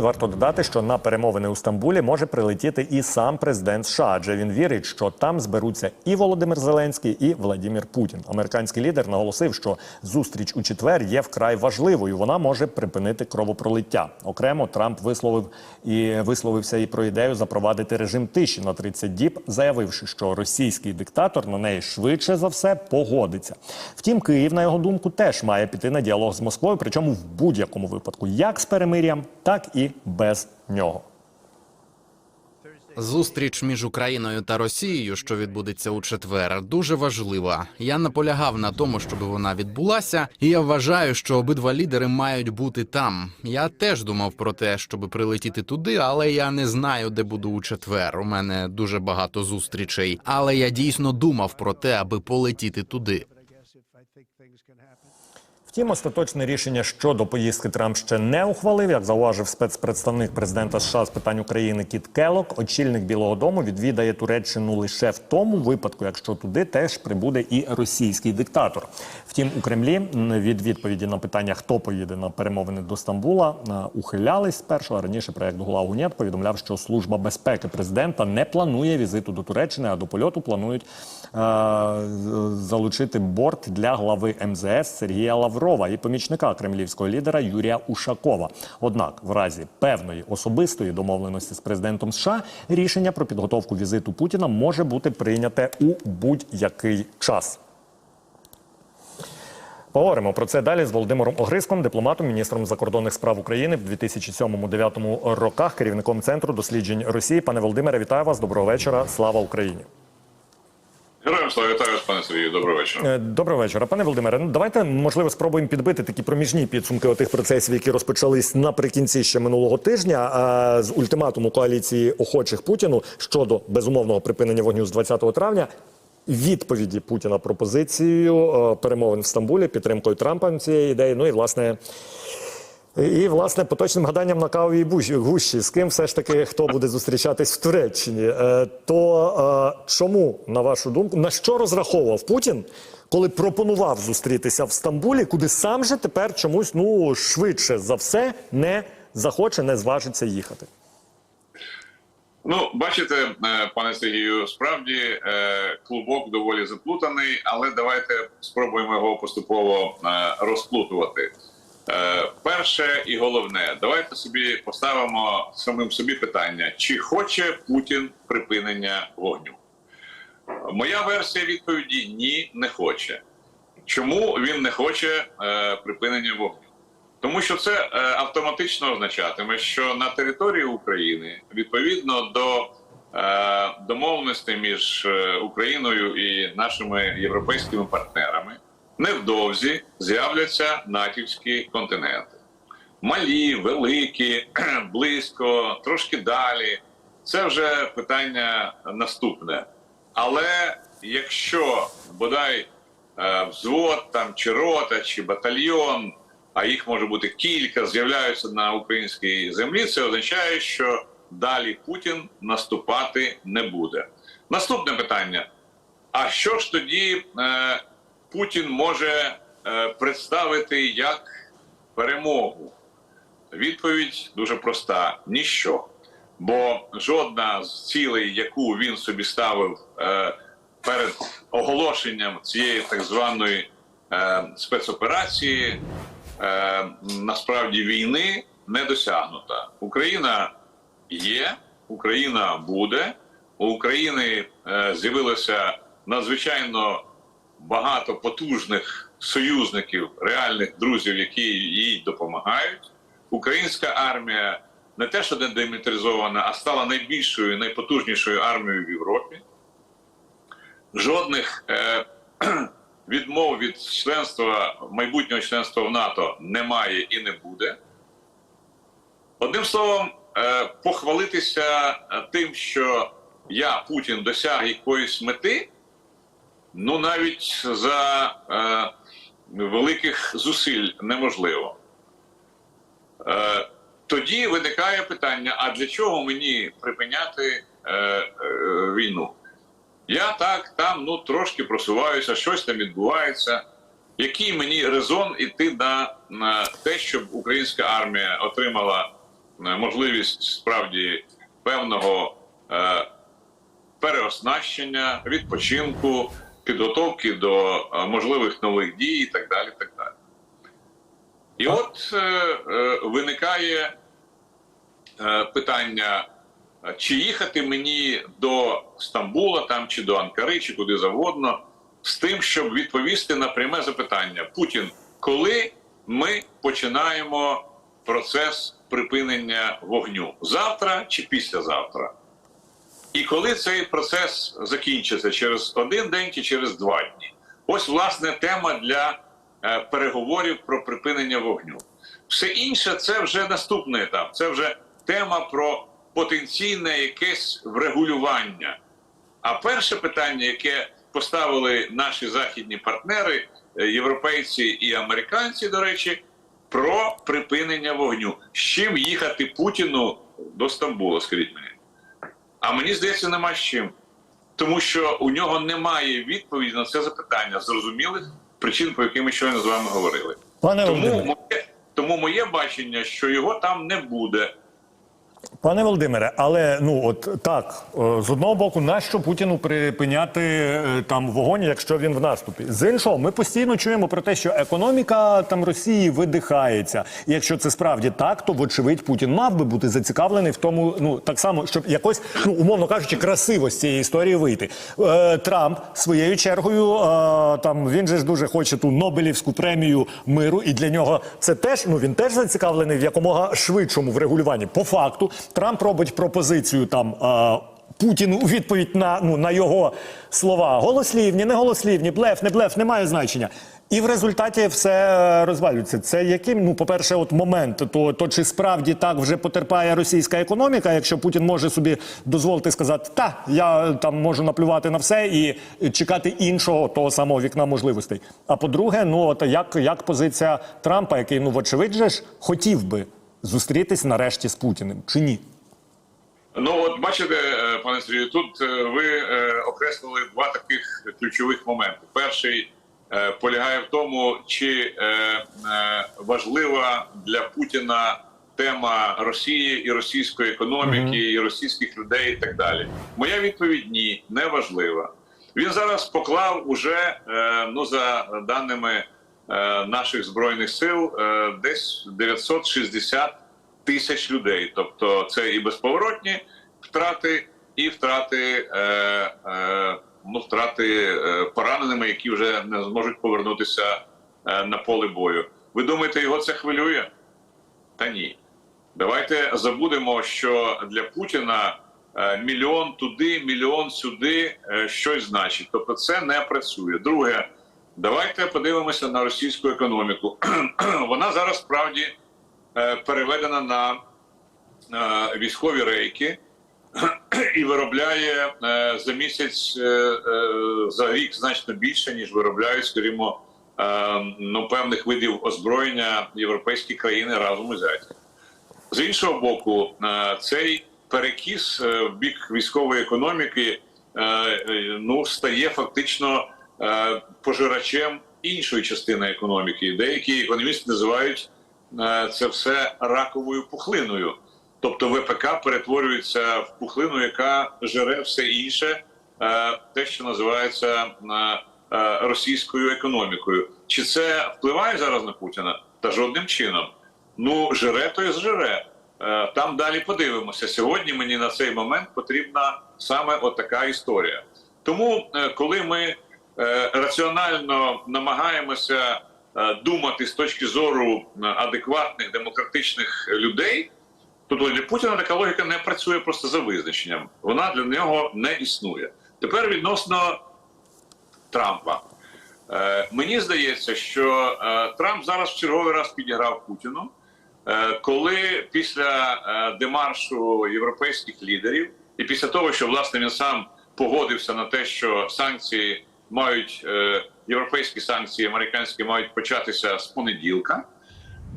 Варто додати, що на перемовини у Стамбулі може прилетіти і сам президент США, адже він вірить, що там зберуться і Володимир Зеленський, і Владимир Путін. Американський лідер наголосив, що зустріч у четвер є вкрай важливою. Вона може припинити кровопролиття. Окремо Трамп висловив і висловився і про ідею запровадити режим тиші на 30 діб, заявивши, що російський диктатор на неї швидше за все погодиться. Втім, Київ, на його думку, теж має піти на діалог з Москвою, причому в будь-якому випадку, як з перемир'ям, так і без нього. Зустріч між Україною та Росією, що відбудеться у четвер, дуже важлива. Я наполягав на тому, щоб вона відбулася, і я вважаю, що обидва лідери мають бути там. Я теж думав про те, щоб прилетіти туди, але я не знаю, де буду у четвер. У мене дуже багато зустрічей. Але я дійсно думав про те, аби полетіти туди. Втім, остаточне рішення щодо поїздки Трамп ще не ухвалив. Як зауважив спецпредставник президента США з питань України Кіт Келок, очільник Білого Дому відвідає Туреччину лише в тому випадку, якщо туди теж прибуде і російський диктатор. Втім, у Кремлі від відповіді на питання, хто поїде на перемовини до Стамбула, е, ухилялись спершу. А раніше проект Гунєт повідомляв, що служба безпеки президента не планує візиту до Туреччини, а до польоту планують е, залучити борт для глави МЗС Сергія Лаврова і помічника кремлівського лідера Юрія Ушакова. Однак, в разі певної особистої домовленості з президентом США рішення про підготовку візиту Путіна може бути прийняте у будь-який час. Поговоримо про це далі з Володимиром Огриском, дипломатом, міністром закордонних справ України в 2007-2009 роках, керівником центру досліджень Росії. Пане Володимире, вітаю вас. Доброго вечора. Слава Україні. Героям слава вітаю пане Сергію. Доброго вечора. Е, Доброго вечора, пане Володимире. Ну давайте можливо спробуємо підбити такі проміжні підсумки тих процесів, які розпочались наприкінці ще минулого тижня. А з ультиматуму коаліції охочих Путіну щодо безумовного припинення вогню з 20 травня. Відповіді Путіна пропозицією е, перемовин в Стамбулі, підтримкою Трампа цієї ідеї. Ну і власне. І власне поточним гаданням на кавовій гущі, з ким все ж таки хто буде зустрічатись в Туреччині. Е, То е, чому, на вашу думку, на що розраховував Путін, коли пропонував зустрітися в Стамбулі, куди сам же тепер чомусь ну швидше за все не захоче, не зважиться їхати? Ну, бачите, е, пане Сергію, справді клубок доволі заплутаний, але давайте спробуємо його поступово розплутувати. Е, Перше і головне, давайте собі поставимо самим собі питання: чи хоче Путін припинення вогню? Моя версія відповіді ні, не хоче. Чому він не хоче е, припинення вогню? Тому що це е, автоматично означатиме, що на території України відповідно до е, домовленостей між е, Україною і нашими європейськими партнерами невдовзі з'являться натівські континенти. Малі, великі, близько, трошки далі. Це вже питання наступне. Але якщо бодай е, взвод там чи рота, чи батальйон, а їх може бути кілька, з'являються на українській землі, це означає, що далі Путін наступати не буде. Наступне питання: а що ж тоді е, Путін може е, представити як перемогу? Відповідь дуже проста: ніщо. Бо жодна з цілей, яку він собі ставив е, перед оголошенням цієї так званої е, спецоперації, насправді війни не досягнута. Україна є, Україна буде. У України з'явилося надзвичайно багато потужних союзників, реальних друзів, які їй допомагають. Українська армія не те, що не демілітаризована, а стала найбільшою, найпотужнішою армією в Європі. Жодних е, відмов від членства майбутнього членства в НАТО немає і не буде. Одним словом, е, похвалитися тим, що я, Путін, досяг якоїсь мети, ну навіть за е, великих зусиль неможливо. Е, тоді виникає питання: а для чого мені припиняти е, е, війну? Я так там ну трошки просуваюся, щось там відбувається. Який мені резон іти на, на те, щоб українська армія отримала е, можливість справді певного е, переоснащення, відпочинку, підготовки до е, можливих нових дій і так далі. Так далі. І от е, е, виникає е, питання, е, чи їхати мені до Стамбула там, чи до Анкари, чи куди завгодно, з тим, щоб відповісти на пряме запитання: Путін, коли ми починаємо процес припинення вогню? Завтра чи післязавтра? І коли цей процес закінчиться через один день чи через два дні? Ось власне тема для е, переговорів про припинення вогню. Все інше це вже наступний етап. Це вже тема про потенційне якесь врегулювання. А перше питання, яке поставили наші західні партнери, е, європейці і американці, до речі, про припинення вогню. З чим їхати Путіну до Стамбула, скажіть мені. А мені здається, нема з чим. Тому що у нього немає відповіді на це запитання, зрозумілих причин, по яким ми щойно з вами говорили. Пане Тому моє, тому моє бачення, що його там не буде. Пане Володимире, але ну от так е, з одного боку, нащо Путіну припиняти е, там вогонь, якщо він в наступі? З іншого, ми постійно чуємо про те, що економіка там Росії видихається. І якщо це справді так, то вочевидь Путін мав би бути зацікавлений в тому, ну так само, щоб якось, ну умовно кажучи, красиво з цієї історії вийти. Е, Трамп своєю чергою е, там він же ж дуже хоче ту Нобелівську премію миру, і для нього це теж ну він теж зацікавлений в якомога швидшому врегулюванні. По факту Трамп робить пропозицію там. Е, Путіну у відповідь на ну на його слова голослівні, не голослівні, блеф, не блеф, не має значення. І в результаті все е, розвалюється. Це яким, ну, по-перше, от момент, то, то чи справді так вже потерпає російська економіка, якщо Путін може собі дозволити сказати, та я там можу наплювати на все і чекати іншого того самого вікна можливостей. А по-друге, ну от як, як позиція Трампа, який ну вочевидь же ж хотів би зустрітись нарешті з Путіним, чи ні? Ну от бачите, е, пане Сергію, тут е, ви е, окреслили два таких ключових моменти. Перший полягає в тому, чи важлива для Путіна тема Росії і російської економіки, і російських людей, і так далі. Моя відповідь ні, не важлива. Він зараз поклав уже, ну за даними наших збройних сил, е, десь 960 тисяч людей. Тобто це і безповоротні втрати, і втрати, е, е, ну, втрати е, пораненими, які вже не зможуть повернутися е, на поле бою. Ви думаєте, його це хвилює? Та ні. Давайте забудемо, що для Путіна е, мільйон туди, мільйон сюди е, щось значить. Тобто це не працює. Друге, давайте подивимося на російську економіку. Вона зараз справді е, переведена на е, військові рейки і виробляє е, за місяць, за рік значно більше, ніж виробляють, скажімо, ну, певних видів озброєння європейські країни разом узяті. З іншого боку, цей перекіс в бік військової економіки ну стає фактично пожирачем іншої частини економіки. Деякі економісти називають е, це все раковою пухлиною. Тобто ВПК перетворюється в пухлину, яка жере все інше, е, те, що називається е, російською економікою. Чи це впливає зараз на Путіна? Та жодним чином. Ну, жере, то і зжере. Там далі подивимося. Сьогодні мені на цей момент потрібна саме отака історія. Тому, коли ми раціонально намагаємося е, думати з точки зору е, адекватних демократичних людей, то для Путіна така логіка не працює просто за визначенням. Вона для нього не існує. Тепер відносно Трампа. Е, мені здається, що е, Трамп зараз в черговий раз підіграв Путіну, е, коли після е, демаршу європейських лідерів, і після того, що власне він сам погодився на те, що санкції мають е, європейські санкції, американські мають початися з понеділка.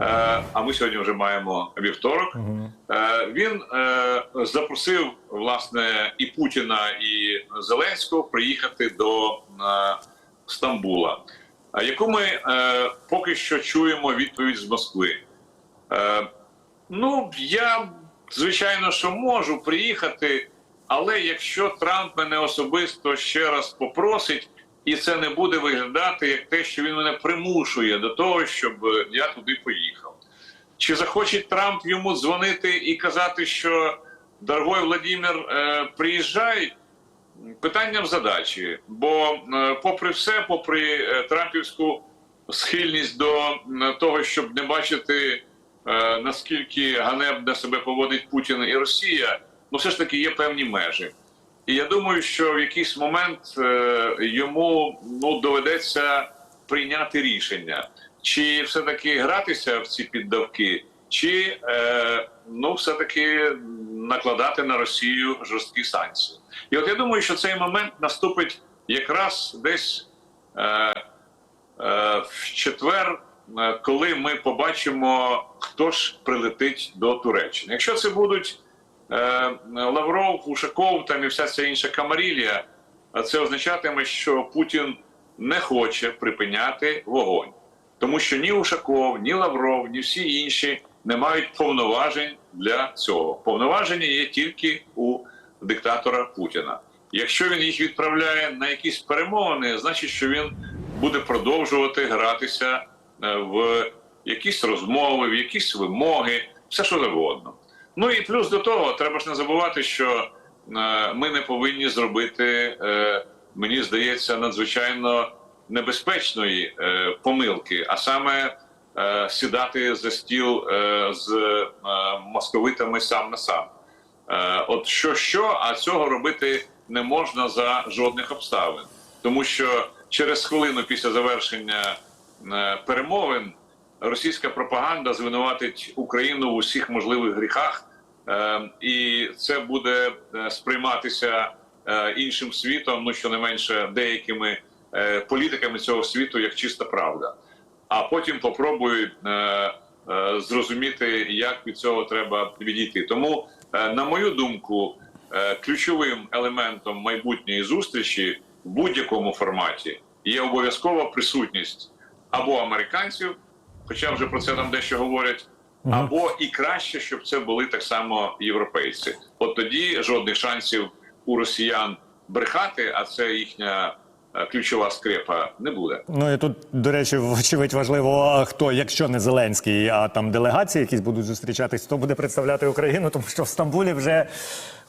Е, а ми сьогодні вже маємо вівторок. Е, Він е, запросив власне і Путіна, і Зеленського приїхати до е, Стамбула. А яку ми е, поки що чуємо відповідь з Москви? Е, Ну, я звичайно, що можу приїхати, але якщо Трамп мене особисто ще раз попросить, і це не буде виглядати як те, що він мене примушує до того, щоб е, я туди поїхав. Чи захоче Трамп йому дзвонити і казати, що дорогой Владимир, е, приїжджай? Питання в задачі. Бо, е, попри все, попри Трампівську схильність до того, щоб не бачити наскільки ганебно себе поводить Путін і Росія, ну все ж таки є певні межі. І я думаю, що в якийсь момент е, йому ну доведеться прийняти рішення, чи все таки гратися в ці піддавки, чи е, ну все таки накладати на Росію жорсткі санкції. І от я думаю, що цей момент наступить якраз десь е, е, в четвер, е, коли ми побачимо, хто ж прилетить до Туреччини. Якщо це будуть Лавров, Ушаков там і вся ця інша камарілія, а це означатиме, що Путін не хоче припиняти вогонь, тому що ні Ушаков, ні Лавров, ні всі інші не мають повноважень для цього. Повноваження є тільки у диктатора Путіна. Якщо він їх відправляє на якісь перемовини, значить, що він буде продовжувати гратися е, в якісь розмови, в якісь вимоги, все що завгодно. Ну і плюс до того, треба ж не забувати, що е, ми не повинні зробити, е, мені здається, надзвичайно небезпечної е, помилки, а саме сідати за стіл з московитами сам на сам. От що що, а цього робити не можна за жодних обставин, тому що через хвилину після завершення перемовин російська пропаганда звинуватить Україну в усіх можливих гріхах, е, і це буде е, сприйматися е, іншим світом, ну щонайменше деякими е, політиками цього світу як чиста правда. А потім попробують зрозуміти, як від цього треба відійти. Тому, на мою думку, ключовим елементом майбутньої зустрічі в будь-якому форматі є обов'язкова присутність або американців, хоча вже про це там дещо говорять, або і краще, щоб це були так само європейці. От тоді жодних шансів у росіян брехати, а це їхня е, ключова скрепа, не буде. Ну і тут, до речі, вочевидь важливо, хто, якщо не Зеленський, а там делегації, якісь будуть зустрічатись, хто буде представляти Україну, тому що в Стамбулі вже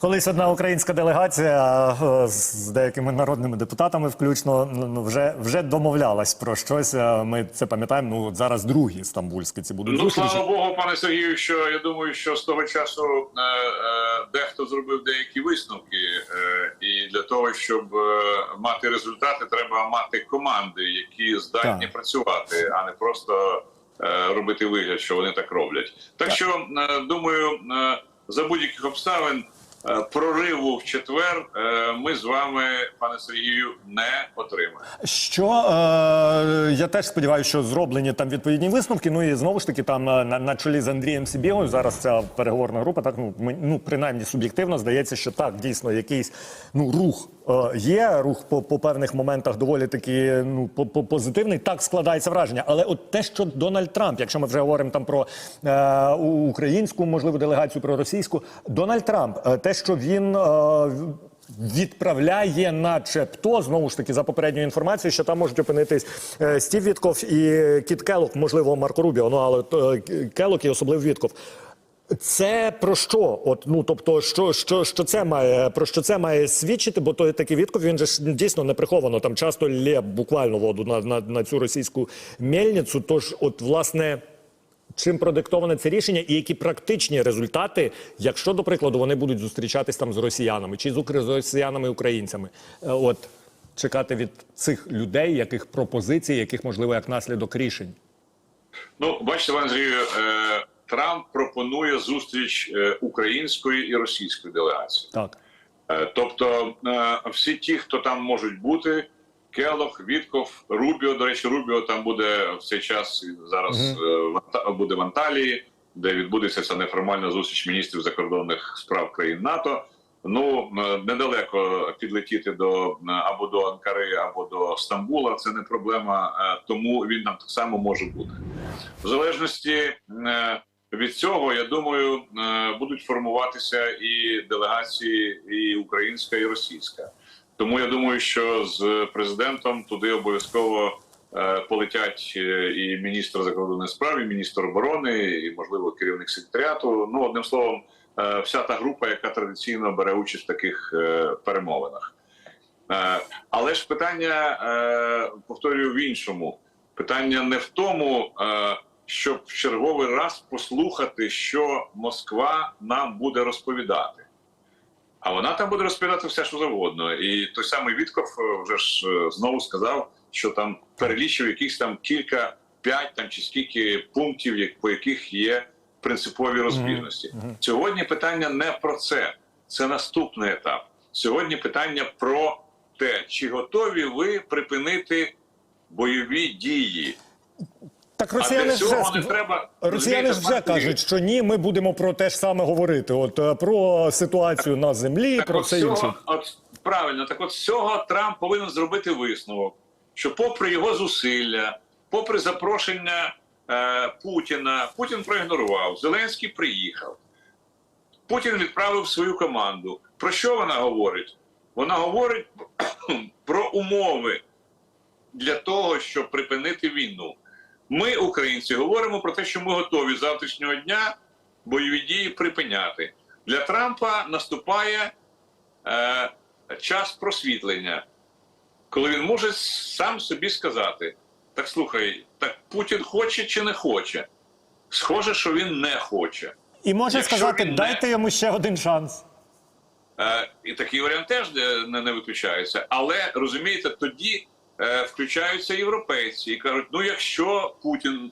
колись одна українська делегація е, з деякими народними депутатами, включно, ну, ну, вже вже домовлялась про щось. Е, Ми це пам'ятаємо. Ну от зараз другі стамбульські ці будуть Ну зустрічі. слава Богу, пане Сергію, що я думаю, що з того часу е, е, дехто зробив деякі висновки, е, і для того, щоб е, мати результати, треба мати команди, які здатні Так. працювати, а не просто е, робити вигляд, що вони так роблять. Так, що е, думаю, е, за будь-яких обставин. Е, Прориву в четвер е, ми з вами, пане Сергію, не отримаємо. Що е, я теж сподіваюся, що зроблені там відповідні висновки. Ну і знову ж таки, там на, на чолі з Андрієм Сібігою зараз ця переговорна група. Так ну ми- ну принаймні суб'єктивно здається, що так дійсно якийсь ну рух е, є. Рух по, по певних моментах доволі таки ну по, по позитивний. Так складається враження. Але от те, що Дональд Трамп, якщо ми вже говоримо там про е, українську можливу делегацію, про російську, Дональд Трамп, е, що він. Е, відправляє, начебто, знову ж таки, за попередньою інформацією, що там можуть опинитись е, Стів Вітков і Кіт Келок, можливо, Марко Рубіо, ну але е, Келок і особливо Вітков. Це про що? От ну тобто, що, що, що це має про що це має свідчити? Бо той такий Вітков він же ж дійсно не приховано там часто лє буквально воду на, на, на цю російську мельницю. Тож, от власне. Чим продиктоване це рішення, і які практичні результати, якщо, до прикладу, вони будуть зустрічатись там з росіянами чи з росіянами і українцями, Е, от чекати від цих людей яких пропозицій, яких можливо як наслідок рішень? Ну, бачите, Андрію, е, Трамп пропонує зустріч е, української і російської делегації. Так. Тобто, всі ті, хто там можуть бути, Келох, Вітков, Рубіо. До речі, Рубіо там буде в цей час він зараз е, в буде в Анталії, де відбудеться ця неформальна зустріч міністрів закордонних справ країн НАТО. Ну е, недалеко підлетіти до е, або до Анкари, або до Стамбула. Це не проблема, тому він там так само може бути в залежності від цього, я думаю, будуть формуватися і делегації, і українська, і російська. Тому я думаю, що з президентом туди обов'язково е, полетять е, і міністр закордонних справ, і міністр оборони, і можливо керівник секретаріату. Ну одним словом, е, вся та група, яка традиційно бере участь в таких перемовинах. Але ж питання повторюю в іншому: питання не в тому, щоб в черговий раз послухати, що Москва нам буде розповідати. А вона там буде розповідати все, що завгодно. І той самий Вітков е, вже ж е, знову сказав, що там перелічив якісь там кілька, п'ять там чи скільки пунктів, по яких є принципові розбіжності. Сьогодні питання не про це, це наступний етап. Сьогодні питання про те, чи готові ви припинити бойові дії. Так росіяни ж вже треба Росіяни ж вже кажуть, що ні, ми будемо про те ж саме говорити. От е, про ситуацію на землі, Так про от все інше. От правильно, так от з цього Трамп повинен зробити висновок, що попри його зусилля, попри запрошення е, Путіна, Путін проігнорував, Зеленський приїхав. Путін відправив свою команду. Про що вона говорить? Вона говорить про умови для того, щоб припинити війну. Ми, українці, говоримо про те, що ми готові з завтрашнього дня бойові дії припиняти. Для Трампа наступає е, час просвітлення, коли він може сам собі сказати: так слухай, так Путін хоче чи не хоче? Схоже, що він не хоче. І може Якщо сказати, він не- дайте йому ще один шанс. Е, і такий варіант теж не, не, виключається. Але розумієте, тоді включаються європейці і кажуть: ну якщо Путін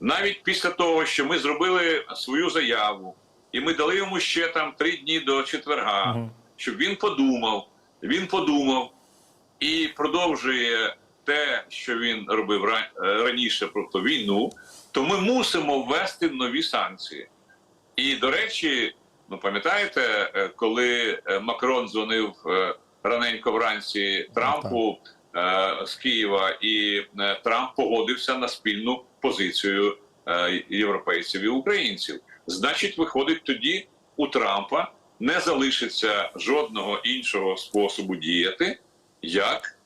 навіть після того, що ми зробили свою заяву, і ми дали йому ще там три дні до четверга, Мгм. щоб він подумав, він подумав і продовжує те, що він робив е, раніше, тобто війну, то ми мусимо ввести нові санкції. І до речі, ну пам'ятаєте, е, коли е, Макрон дзвонив е, раненько вранці Трампу е, з Києва, і е, Трамп погодився на спільну позицію е, європейців і українців. Значить, виходить, тоді у Трампа не залишиться жодного іншого способу діяти, як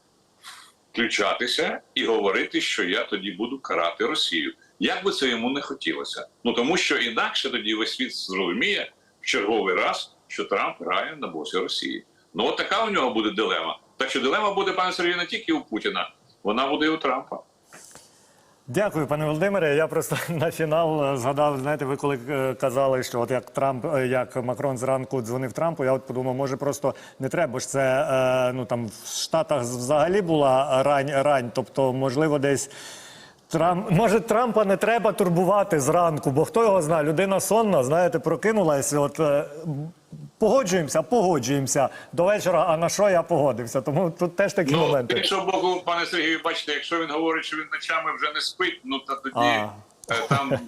включатися і говорити, що я тоді буду карати Росію. Як би це йому не хотілося? Ну тому що інакше тоді весь світ зрозуміє в черговий раз, що Трамп грає на боці Росії. Ну от така у нього буде дилема. Так що дилема буде, пане Сергію, не тільки у Путіна, вона буде і у Трампа. Дякую, пане Володимире. Я просто на фінал е, згадав. Знаєте, ви коли е, казали, що от як Трамп, е, як Макрон зранку дзвонив Трампу, я от подумав, може просто не треба. бо ж це ну там в Штатах взагалі була рань, рань. Тобто, можливо, десь. Трамп, може, Трампа не треба турбувати зранку, бо хто його знає, людина сонна, знаєте, прокинулась. От погоджуємося, погоджуємося до вечора. А на що я погодився? Тому тут теж такі Ну, моменти. Якщо боку, пане Сергію, бачите, якщо він говорить, що він ночами вже не спить, ну та тоді А. е, там е,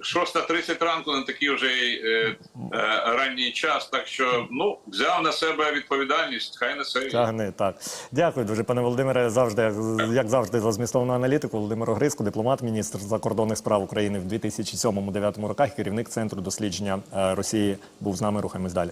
6.30 ранку не такий вже й, е, е, ранній час. Так що ну взяв на себе відповідальність, хай несе. Тягни, так. Дякую дуже, пане Володимире. Завжди, як, завжди, за змістовну аналітику. Володимир Огриско, дипломат, міністр закордонних справ України в 2007-2009 роках, керівник центру дослідження е, Росії, був з нами. Рухаємось далі.